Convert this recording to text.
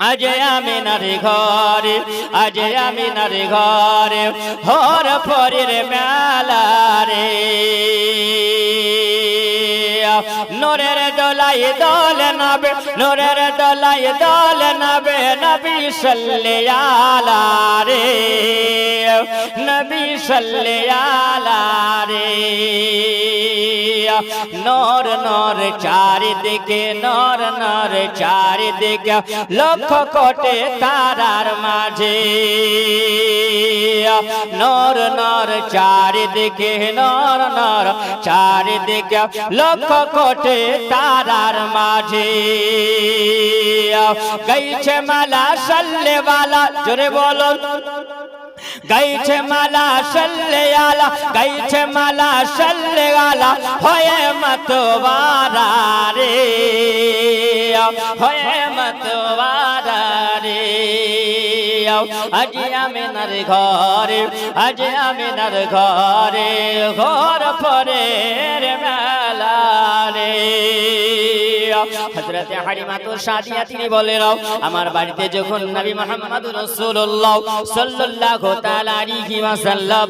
আজ আমিনার ঘরে আজ আমিনার ঘরে হর পরের মেলা রে। নোরের দোলাই দল নবে নোরের দোলাই দল নবে নবী সাল্লে আলা রে নবী সাল্লে আলা রে নর নর চারিদিকে, নর নর চারিদিকে, লক্ষ কোটে তারার মাঝে। নর নর চারিদিকে, নর নর চারিদিকে, লক্ষ কোটে তারার মাঝে। গাইছে মালা সাল্লেওয়ালা, জোরে বলো গাইছে মালা সাল্লে আলা গাইছে মালা সাল্লে আলা হয়ে মতওয়ারা রে হয়ে মতওয়ারা রে আজ আমিনার ঘরে আজ আমিনার ঘরে ঘর পরে রে হযরতে হালিমা তো সাদিয়া তিনি বলেন আমার বাড়িতে যখন নবী মোহাম্মদ রাসূলুল্লাহ সাল্লাল্লাহু তাআলা আলাইহি ওয়াসাল্লাম